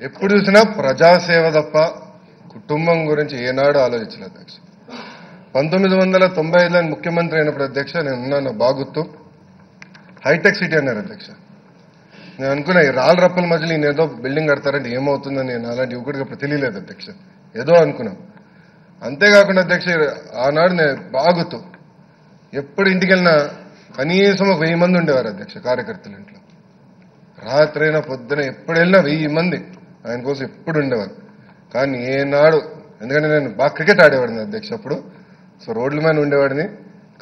ఎప్పుడు చూసినా ప్రజాసేవ తప్ప కుటుంబం గురించి ఏనాడు ఆలోచించలేదు అధ్యక్ష. పంతొమ్మిది వందల తొంభై ఐదులో ముఖ్యమంత్రి అయినప్పుడు అధ్యక్ష నేను ఉన్నాను బాగుత్తు. హైటెక్ సిటీ అన్నారు అధ్యక్ష. నేను అనుకున్నా ఈ రాళ్ళ రప్పల మధ్యలో ఈయన ఏదో బిల్డింగ్ కడతారంటే ఏమవుతుందని నేను అలాంటి యువకుడికి అప్పుడు తెలియలేదు అధ్యక్ష. ఏదో అనుకున్నాం. అంతేకాకుండా అధ్యక్ష ఆనాడు నేను బాగుతూ ఎప్పుడు ఇంటికి వెళ్ళినా కనీసం ఒక వెయ్యి మంది ఉండేవారు అధ్యక్ష కార్యకర్తలు ఇంట్లో. రాత్రైనా పొద్దున ఎప్పుడు వెళ్ళినా వెయ్యి మంది. ఆయన కోసం ఎప్పుడు ఉండేవాడు కానీ ఏనాడు ఎందుకంటే నేను బాగా క్రికెట్ ఆడేవాడిని అధ్యక్ష అప్పుడు. సో రోడ్ల మీద ఉండేవాడిని.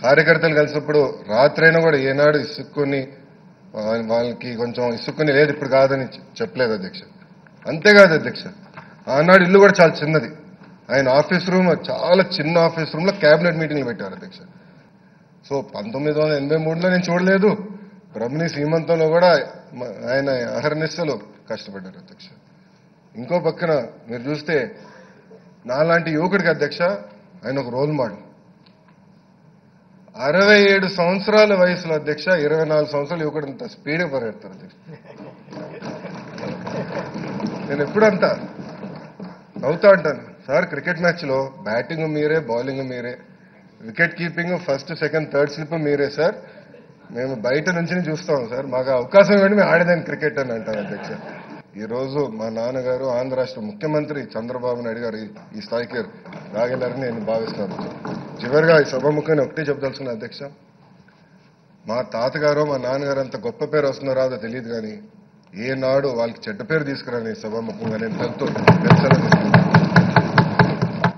కార్యకర్తలు కలిసినప్పుడు రాత్రైనా కూడా ఏనాడు ఇసుక్కుని వాళ్ళకి కొంచెం ఇసుక్కుని లేదు ఇప్పుడు కాదని చెప్పలేదు అధ్యక్ష. అంతేకాదు అధ్యక్ష ఆనాడు ఇల్లు కూడా చాలా చిన్నది. ఆయన ఆఫీస్ రూమ్ చాలా చిన్న ఆఫీస్ రూమ్లో క్యాబినెట్ మీటింగ్ మీటింగ్లు పెట్టారు అధ్యక్ష. సో పంతొమ్మిది వందల ఎనభై మూడులో నేను చూడలేదు. బ్రహ్మణి సీమంతంలో కూడా ఆయన అహర్నిశలు కష్టపడ్డారు అధ్యక్ష. ఇంకో పక్కన మీరు చూస్తే నాలాంటి యువకుడికి అధ్యక్ష ఆయన ఒక రోల్ మోడల్ అరవై ఏడు సంవత్సరాల వయసులో అధ్యక్ష ఇరవై నాలుగు సంవత్సరాలు యువకుడు అంత స్పీడ్గా పరిగెడతారు అధ్యక్ష. నేను ఎప్పుడంతా నవ్వుతా అంటాను సార్ క్రికెట్ మ్యాచ్లో బ్యాటింగ్ మీరే బౌలింగ్ మీరే wicket keeping first second third slip మీరే సార్ మేము బయట నుంచి చూస్తాం సార్ మాకు అవకాశం ఇవ్వండి మేము ఆడేదాన్ని క్రికెట్ అని అంటారు అధ్యక్ష. ఈరోజు మా నాన్నగారు ఆంధ్ర రాష్ట్ర ముఖ్యమంత్రి చంద్రబాబు నాయుడు గారు ఈ- స్థాయికి రాగలరని నేను భావిస్తున్నాను. చివరిగా ఈ సభముఖాన్ని ఒకటే చెప్పదలుచుకున్న అధ్యక్ష మా తాతగారు మా నాన్నగారు అంత గొప్ప పేరు వస్తున్నారో రాదో తెలియదు కానీ ఏనాడు వాళ్ళకి చెడ్డ పేరు తీసుకురాని సభాముఖంగా నేను తెలుతూ తెలుసని